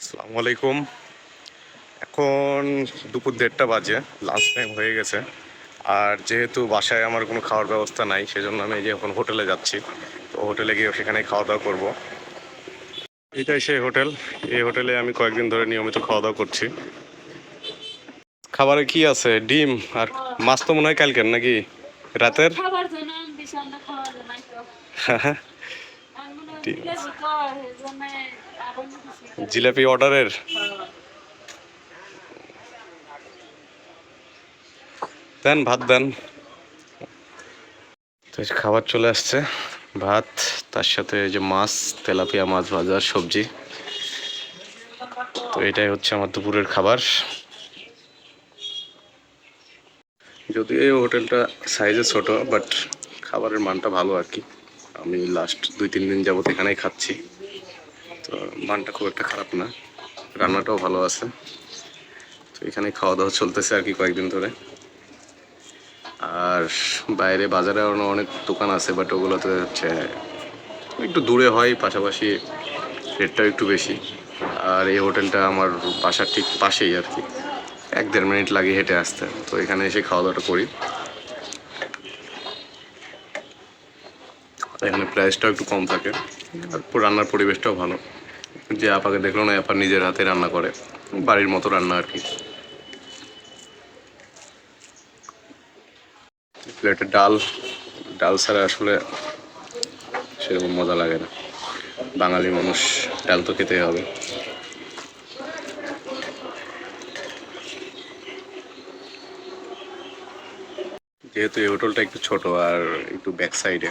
আসসালামু আলাইকুম এখন দুপুর দেড়টা বাজে লাঞ্চ টাইম হয়ে গেছে। আর যেহেতু বাসায় আমার কোনো খাওয়ার ব্যবস্থা নাই সেজন্য আমি যে এখন হোটেলে যাচ্ছি। তো হোটেলে গিয়ে সেখানে খাওয়া দাওয়া করব। এটাই সেই হোটেল। এই হোটেলে আমি কয়েকদিন ধরে নিয়মিত খাওয়া দাওয়া করছি। খাবারে কি আছে? ডিম আর মাছ তো মনে হয় কালকের নাকি? রাতের? খাবার জন্য জিলাপি অর্ডারের? দেন, ভাত দেন। তো খাবার চলে আসছে, ভাত, তার সাথে যে মাছ, তেলাপিয়া মাছ ভাজার সবজি। তো এটাই হচ্ছে আমার দুপুরের খাবার। যদিও এই হোটেলটা সাইজে ছোট, বাট খাবারের মানটা ভালো আর কি। আমি লাস্ট দুই, তিন দিন যাবত এখানেই খাচ্ছি। তো মানটা খুব একটা খারাপ না। রান্নাটাও ভালো আছে। তো এখানে খাওয়া দাওয়া চলতেছে আর কি কয়েকদিন ধরে। আর বাইরে বাজারে অনেক দোকান আছে বাট ওগুলোতে হচ্ছে একটু দূরে হয়, পাশাপাশি রেটটাও একটু বেশি। আর এই হোটেলটা আমার বাসার ঠিক পাশেই আর কি। এক দেড় মিনিট লাগে হেঁটে আসতে। তো এখানে এসে খাওয়া দাওয়াটা করি। এখানে প্রাইসটাও একটু কম থাকে। আর রান্নার পরিবেশটাও ভালো। যে আপাকে দেখল না, আপা নিজের হাতে রান্না করে। বাড়ির মতো রান্না আর কি। প্লেটে ডাল। ডাল ছাড়া আসলে সেরকম মজা লাগে না। বাঙালি মানুষ ডাল তো খেতেই হবে। যেহেতু এই হোটেলটা একটু ছোট আর একটু ব্যাক সাইডে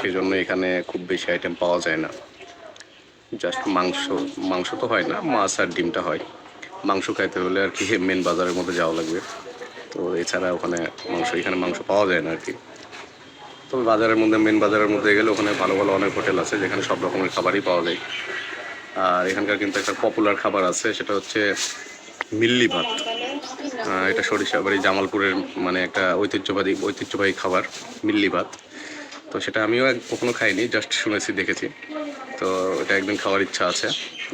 সেই জন্য এখানে খুব বেশি আইটেম পাওয়া যায় না। জাস্ট মাংস মাংস তো হয় না, মাছ আর ডিমটা হয়। মাংস খাইতে হলে আর কি মেন বাজারের মধ্যে যাওয়া লাগবে। তো এছাড়া ওখানে মাংস, এখানে মাংস পাওয়া যায় না আর কি। তবে বাজারের মধ্যে মেন বাজারের মধ্যে গেলে ওখানে ভালো ভালো অনেক হোটেল আছে, যেখানে সব রকমের খাবারই পাওয়া যায়। আর এখানকার কিন্তু একটা পপুলার খাবার আছে, সেটা হচ্ছে মিল্লি ভাত। এটা সরিষাবাড়ি জামালপুরের মানে একটা ঐতিহ্যবাদী ঐতিহ্যবাহী খাবার, মিল্লি ভাত। তো সেটা আমিও কখনো খাইনি জাস্ট শুনেছি, দেখেছি। তো এটা একদিন খাওয়ার ইচ্ছা আছে,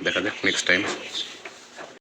দেখা যাক নেক্সট টাইম